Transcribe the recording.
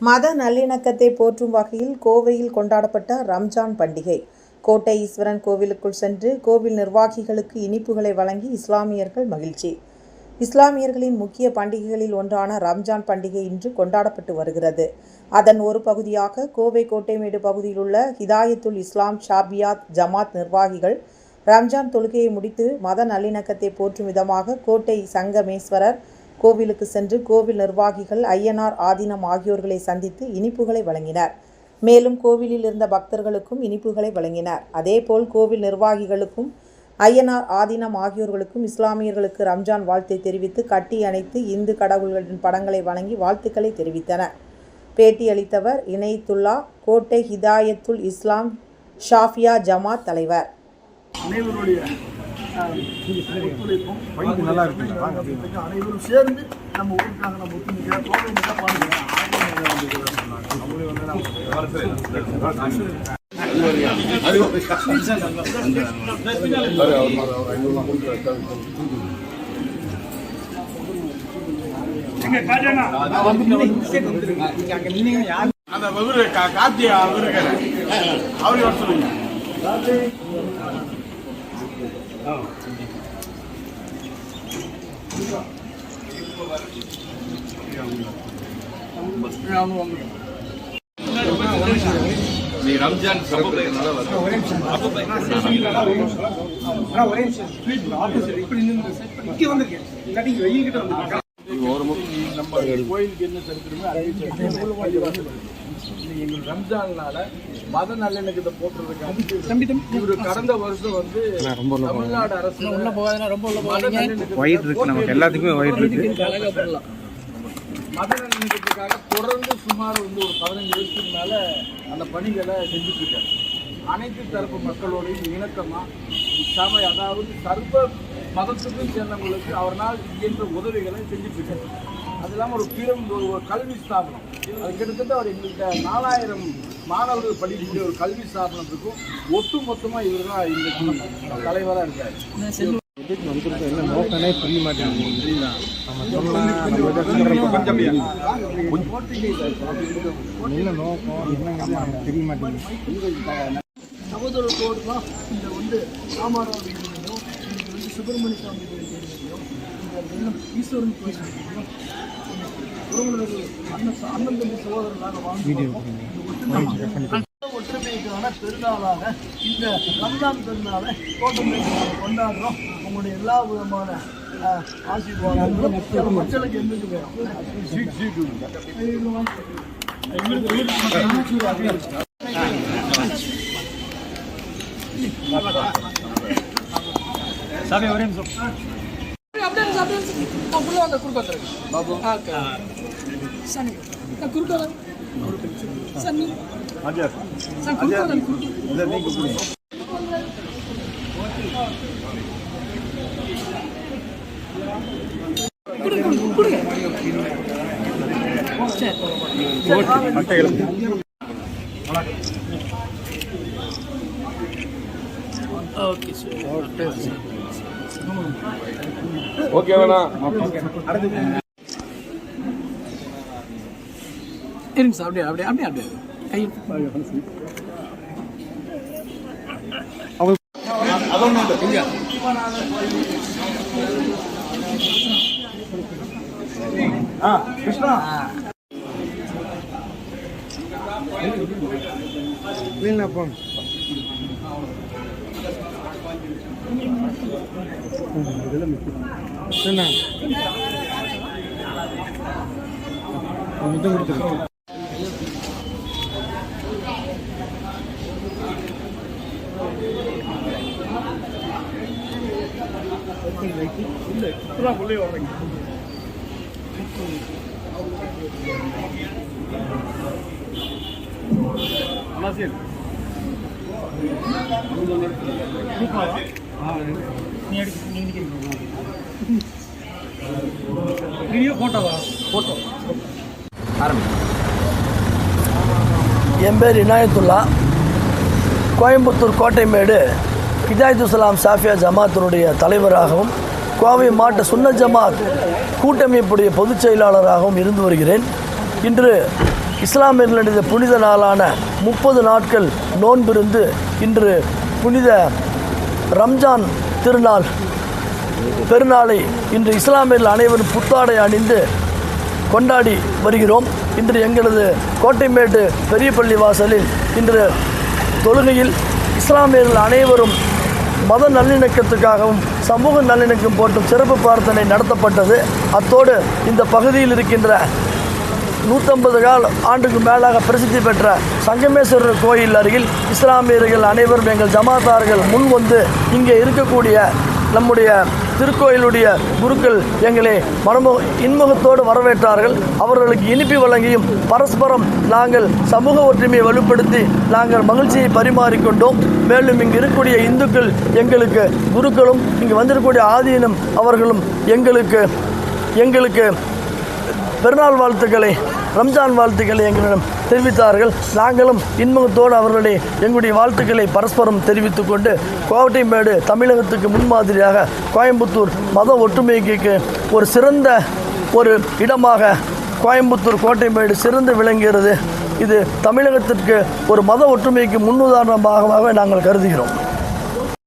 மத நல்லிணக்கத்தை போற்றும் வகையில் கோவையில் கொண்டாடப்பட்ட ரம்ஜான் பண்டிகை. கோட்டை ஈஸ்வரன் கோவிலுக்குள் சென்று கோவில் நிர்வாகிகளுக்கு இனிப்புகளை வழங்கி இஸ்லாமியர்கள் மகிழ்ச்சி. இஸ்லாமியர்களின் முக்கிய பண்டிகைகளில் ஒன்றான ரம்ஜான் பண்டிகை இன்று கொண்டாடப்பட்டு வருகிறது. அதன் ஒரு பகுதியாக கோவை கோட்டைமேடு பகுதியில் உள்ள ஹிதாயத்துல் இஸ்லாம் ஷாபியாத் ஜமாத் நிர்வாகிகள் ரம்ஜான் தொழுகையை முடித்து மத நல்லிணக்கத்தை போற்றும் விதமாக கோட்டை சங்கமேஸ்வரர் கோவிலுக்கு சென்று கோவில் நிர்வாகிகள் ஐயனார் ஆதீனம் ஆகியோர்களை சந்தித்து இனிப்புகளை வழங்கினர். மேலும் கோவிலில் இருந்த பக்தர்களுக்கும் இனிப்புகளை வழங்கினர். அதேபோல் கோவில் நிர்வாகிகளுக்கும் ஐயனார் ஆதீனம் ஆகியோர்களுக்கும் இஸ்லாமியர்களுக்கு ரம்ஜான் வாழ்த்தை தெரிவித்து கட்டி அணைத்து இந்து கடவுள்களின் படங்களை வழங்கி வாழ்த்துக்களை தெரிவித்தனர் பேட்டியளித்தவர் இணைத்துல்லா கோட்டை ஹிதாயத்துல் இஸ்லாம் ஷாஃபியா ஜமாத் தலைவர். அனைவருடைய ஒத்துழைப்பும் நல்லா இருக்குங்க வாங்க அப்படியே. அனைவரும் சேர்ந்து நம்ம ஊருக்காக நம்ம ஒத்துழைக்க மிக பாருங்க. அந்த இவரு கா- கார்த்தி அவரு இருக்காரு அவரு வர சொல்லுங்க நீ ரம்ஜான் சிறப்பு நல்லா வரும் நம்ம கோயிலுக்கு என்ன சரித்திரமே எங்கள் ரம்ஜான்னால மத நல்லிணக்கத்தை போட்டுறதுக்காக இவரு கடந்த வருஷம் வந்து தமிழ்நாடு அரசு மத நல்லிணக்கத்தை ஒயிட் இருக்கு நமக்கு எல்லாத்துக்குமே ஒயிட் இருக்கு. மத நல்லிணக்கத்துக்காக தொடர்ந்து சுமார் வந்து ஒரு பதினஞ்சு வருஷத்துக்கு மேல அந்த பணிகளை செஞ்சுட்டு இருக்காரு. அனைத்து தரப்பு மக்களோடையும் இணக்கமா சபை அதாவது சர்வ மதத்துக்கும் சேர்ந்தவங்களுக்கு அவரால் இயன்ற உதவிகளை செஞ்சுட்டு அது இல்லாமல் ஒரு பிறம் ஒரு கல்வி ஸ்தாபனம். அது கிட்டத்தட்ட அவர் எங்கள்கிட்ட நாலாயிரம் மாணவர்கள் படிக்கக்கூடிய ஒரு கல்வி ஸ்தாபனத்துக்கும் ஒட்டு மொத்தமாக இவர் தான் இந்த தலைவராக இருக்காரு. என்ன நோக்கனே புரிய மாட்டேங்குது நம்ம சொன்னா நம்ம இதை சொல்றப்ப என்ன நோக்கம் என்னங்கிறது நமக்கு தெரிய மாட்டேங்குது சகோதரத்தோடு தான் இந்த வந்து வந்து சுப்பிரமணிய சுவாமி வீடுலையும் இந்த வெள்ளம் ஈஸ்வரன் கோயில் உறவுகள் அண்ணன் அண்ணன் தம்பி சகோதரர்களாக வாழ்ந்து ஒற்றுமைக்கான பெருநாளாக இந்த ரம்ஜான் பெருநாளை தோட்டமைக்கு கொண்டாடுறோம். உங்களுடைய எல்லா விதமான ஆசீர்வாதங்களும் நம்ம மக்களுக்கு எந்தெந்த வேணும். ஸ்வீட் ஸ்வீட் அப்படியே இருங்க, அப்படியே ஓகே. வரேன். சனி. சார், வரேன், குறுக்க. கொடுங்க, கொடுங்க, கொடுங்க. சரி. ஓகே சார் இருங்க சார் அப்படியே அப்படியே அப்படியே அப்படியே கை என் பேர் இனாயத்துல்லா கோயம்புத்தூர் கோட்டைமேடு ஹிதாயத்துசலாம் சாஃபியா ஜமாத்தினுடைய தலைவராகவும் கோவை மாவட்ட சுன்ன ஜமாத் கூட்டமைப்புடைய பொதுச் செயலாளராகவும் இருந்து வருகிறேன். இன்று இஸ்லாமியர்களுடைய புனித நாளான முப்பது நாட்கள் நோன்பிருந்து இன்று புனித ரம்ஜான் திருநாள் பெருநாளை இன்று இஸ்லாமியர்கள் அனைவரும் புத்தாடை அணிந்து கொண்டாடி வருகிறோம். இன்று எங்களது கோட்டைமேட்டு பெரியபள்ளி வாசலில் இன்று தொழுகையில் இஸ்லாமியர்கள் அனைவரும் மத நல்லிணக்கத்துக்காகவும் சமூக நல்லிணக்கம் போட்டும் சிறப்பு பிரார்த்தனை நடத்தப்பட்டது. அத்தோடு இந்த பகுதியில் இருக்கின்ற நூற்றம்பது கால் ஆண்டுக்கு மேலாக பிரசித்தி பெற்ற சங்கமேஸ்வரர் கோயில் அருகில் இஸ்லாமியர்கள் அனைவரும் எங்கள் ஜமாத்தார்கள் முன் வந்து இங்கே இருக்கக்கூடிய நம்முடைய திருக்கோயிலுடைய குருக்கள் எங்களை மனமு இன்முகத்தோடு வரவேற்றார்கள். அவர்களுக்கு இனிப்பி வழங்கியும் பரஸ்பரம் நாங்கள் சமூக ஒற்றுமையை வலுப்படுத்தி நாங்கள் மகிழ்ச்சியை பரிமாறிக்கொண்டோம். மேலும் இங்கு இருக்கக்கூடிய இந்துக்கள் எங்களுக்கு குருக்களும் இங்கு வந்திருக்கக்கூடிய ஆதீனம் அவர்களும் எங்களுக்கு எங்களுக்கு பெருநாள் வாழ்த்துக்களை ரம்ஜான் வாழ்த்துக்களை எங்களிடம் தெரிவித்தார்கள். நாங்களும் இன்முகத்தோடு அவர்களுடைய எங்களுடைய வாழ்த்துக்களை பரஸ்பரம் தெரிவித்துக் கொண்டு கோவட்டைமேடு தமிழகத்துக்கு முன்மாதிரியாக கோயம்புத்தூர் மத ஒற்றுமைக்கு ஒரு சிறந்த ஒரு இடமாக கோயம்புத்தூர் கோட்டைமேடு சிறந்து விளங்குகிறது. இது தமிழகத்திற்கு ஒரு மத ஒற்றுமைக்கு முன்னுதாரணமாக நாங்கள் கருதுகிறோம்.